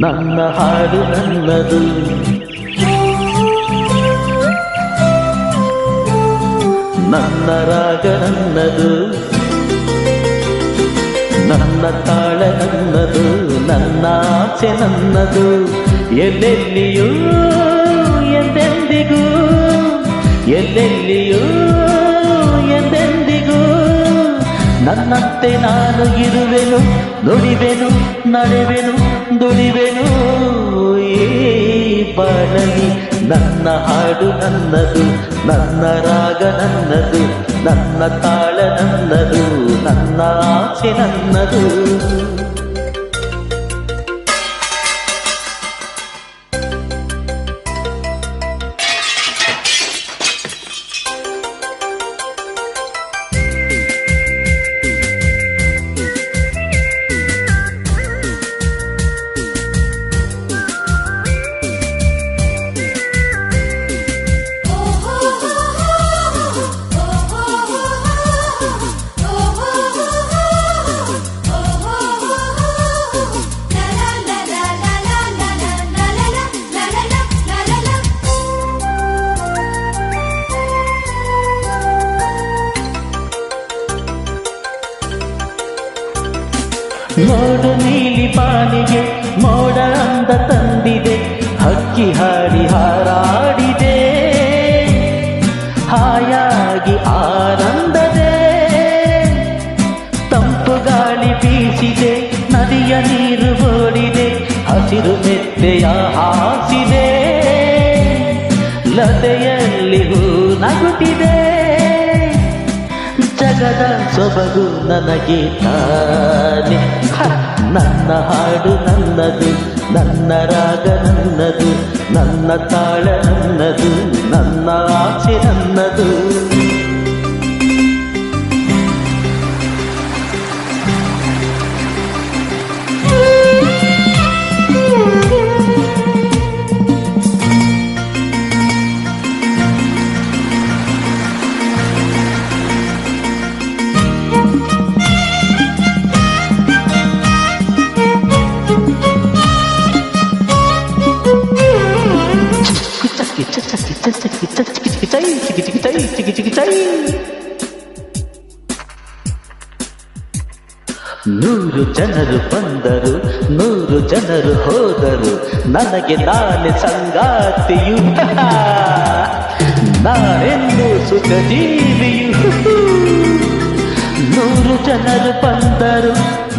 ನನ್ನ ಹಾಡು ನನ್ನದು ನನ್ನ ರಾಗ ನನ್ನದು ನನ್ನ ತಾಳ ನನ್ನದು ನನ್ನ ಆಸೆ ನನ್ನದು. ಎಲ್ಲೆಲ್ಲಿಯೂ, ಎಂದೆಂದಿಗೂ ಎಲ್ಲೆಲ್ಲಿಯೂ, ಎಂದೆಂದಿಗೂ. ನನ್ನಂತೆ ನಾನು ಇರುವೆನು, ನುಡಿವೆನು, ನಡೆವೆನು, ದುಡಿವೆನು. ಈ ಬಾಳಲಿ ನನ್ನ ಹಾಡು ನನ್ನದು ನನ್ನ ರಾಗ ನನ್ನದು ನನ್ನ ತಾಳ ನನ್ನದು ನನ್ನ ಆಸೆ ನನ್ನದು. ನೋಡು ನೀಲಿ ಪಾನಿಗೆ ಮೋಡ ಅಂದ ತಂದಿದೆ, ಹಕ್ಕಿ ಹಾಡಿ ಹಾರಾಡಿದೆ. ಹಾಯಾಗಿ ಆನಂದದೆ. ತಂಪು ಗಾಳಿ ಬೀಸಿದೆ, ನದಿಯ ನೀರು ಓಡಿದೆ ಹಸಿರು ಮೆತ್ತೆಯ ಹಾಸಿದೆ. ಲತೆಯಲ್ಲಿ ಹೂ ನಗುತ್ತಿದೆ. ಜಗದ ಸೊಬಗು ನನಗೆ ತಾನೆ! ನನ್ನ ಹಾಡು ನನ್ನದು ನನ್ನ ರಾಗ ನನ್ನದು ನನ್ನ ತಾಳ ನನ್ನದು ನೂರು ಜನರು ಬಂದರು ನೂರು ಜನರು ಹೋದರು ನನಗೆ ನಾಳೆ ಸಂಗಾತಿಯು ನಾನೆಂದು ಸುಖ ಜೀವಿಯು ನೂರು ಜನರು ಬಂದರು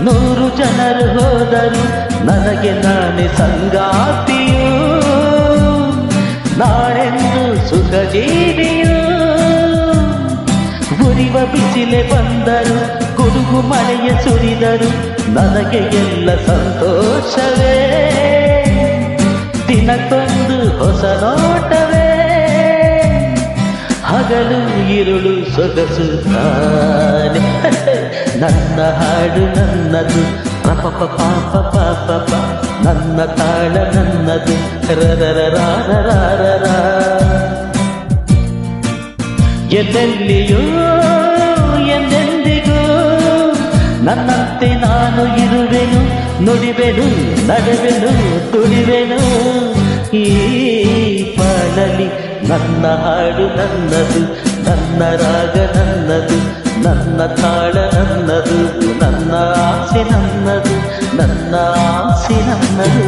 ನೂರು ಜನರು ಹೋದರು ನನಗೆ ನಾನೇ ಸಂಗಾತಿಯು ನಾಳೆಂದು ಸುಖ ಜೀವಿಯು ಉರಿವ ಬಿಸಿಲೆ ಬಂದರು ಗುಡುಗು ಮಳೆಯ ಸುರಿದರು ನನಗೆ ಎಲ್ಲ ಸಂತೋಷವೇ ದಿನಕ್ಕೊಂದು ಹೊಸ ನೋಟವೇ ಹಗಲು ಇರುಳು ಸೊಗಸು ತಾನೆ ನನ್ನ ಹಾಡು ನನ್ನದು. ಪಾಪ ಪಾಪ ಪಾಪ ನನ್ನ ತಾಳ ನನ್ನದು. ರರರರಾರರಾರರ ಎಲ್ಲೆಲ್ಲಿಯೋ ಎಂದೆಂದಿಗೂ ನನ್ನಂತೆ ನಾನು ಇರುವೆನು, ನುಡಿವೆನು, ನಡೆವೆನು, ತುಳಿವೆನು. ಈ ಪಾಡಲಿ ನನ್ನ ಹಾಡು ನನ್ನದು. ನನ್ನ ರಾಗ ನನ್ನದು ನನ್ನ ತಾಳ ನನ್ನದು ನನ್ನ ಆಸೆ ನನ್ನದು ನನ್ನ ಆಸೆ ನನ್ನದು